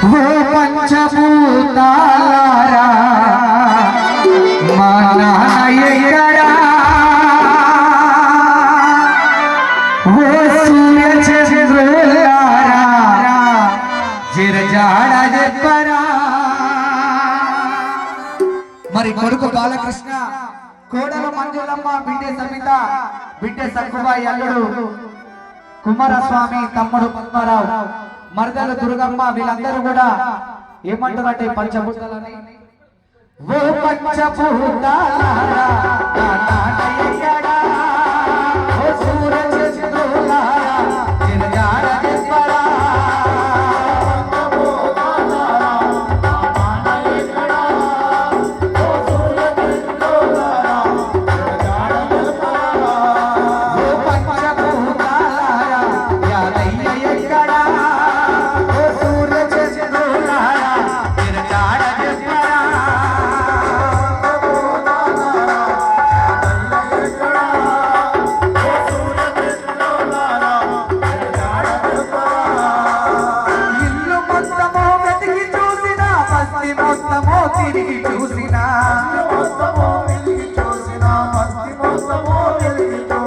ఓ పంచభూతాలారా మా నాన్న ఎక్కడా ఓ సూర్య జిరజాడ చెప్పరా మరి కొడుకు బాలకృష్ణ కోడల మంజులమ్మ బిడ్డే సమిత బిడ్డే సక్కుబాయి అల్లుడు కుమారస్వామి తమ్ముడు పద్మారావు మరదల దుర్గమ్మ వీళ్ళందరూ కూడా ఏమంటారంటే పంచభూతాలని? ఓ పంచభూతాలారా, మొత్తమో తిరిగి చూసినా. మరి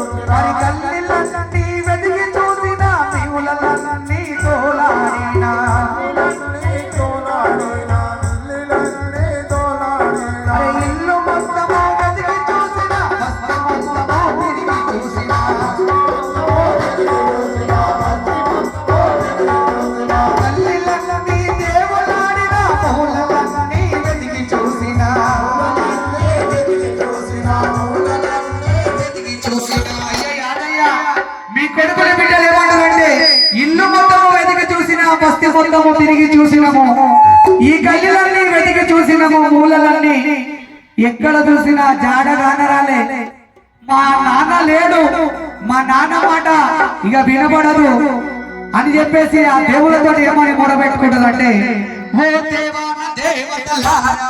మీ బిడ్డలు ఏమంటారంటే ఇల్లు మొత్తము వెతికి చూసినా బస్తి మొత్తము తిరిగి చూసినాము. ఈ గల్లీలన్నీ వెతికి చూసినాము మూలలన్నీ ఎక్కడ చూసినా జాడ గానరాలే. మా నాన్న లేడు మా నాన్న మాట ఇక వినబడదు అని చెప్పేసి ఆ దేవులతో ఏమని మూడబెట్టుకుంటుందంటే ఓ దేవతలారా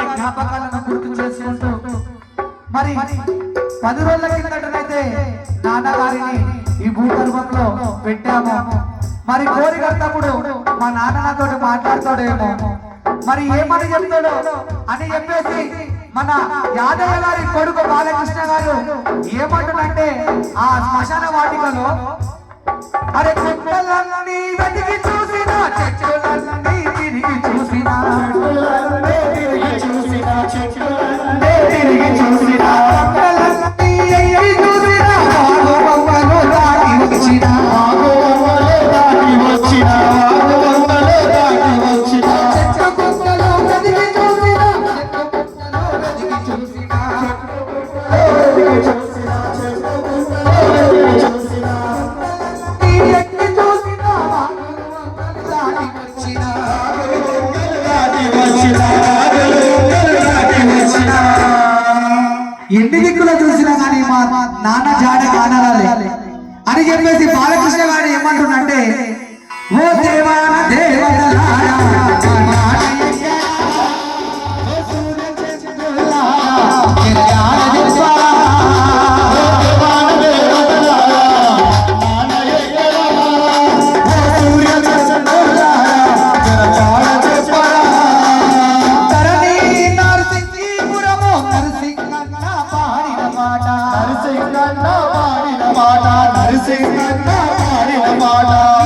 వారి జ్ఞాపకాలను గుర్తు చేసుకుంటూ మరి పది రోజుల కిందటనైతే నాన్నగారిని ఈ భూగర్భంలో పెట్టాము. మరి కోరిక తప్పుడు మా నాన్నతో మాట్లాడతాడేమో. మరి ఏమని చెప్తాడో అని చెప్పేసి మన యాదయ్య గారి కొడుకు బాలకృష్ణ గారు ఏమంటున్నంటే ఆ శ్మశాన వాటికలో అరే చెట్లన్నీ వెతికి చూసిన చెట్లన్నీ ఎన్ని దిక్కులు చూసినా కానీ మా నాన్న జాడ కానరాలే. అని చెప్పేసి బాలకృష్ణ గారు ఏమంటున్నంటే ఓ దేవాన దేవతలారా, నరసింహన్న పాడిన మాట నరసింహన్న పాడిన మాట.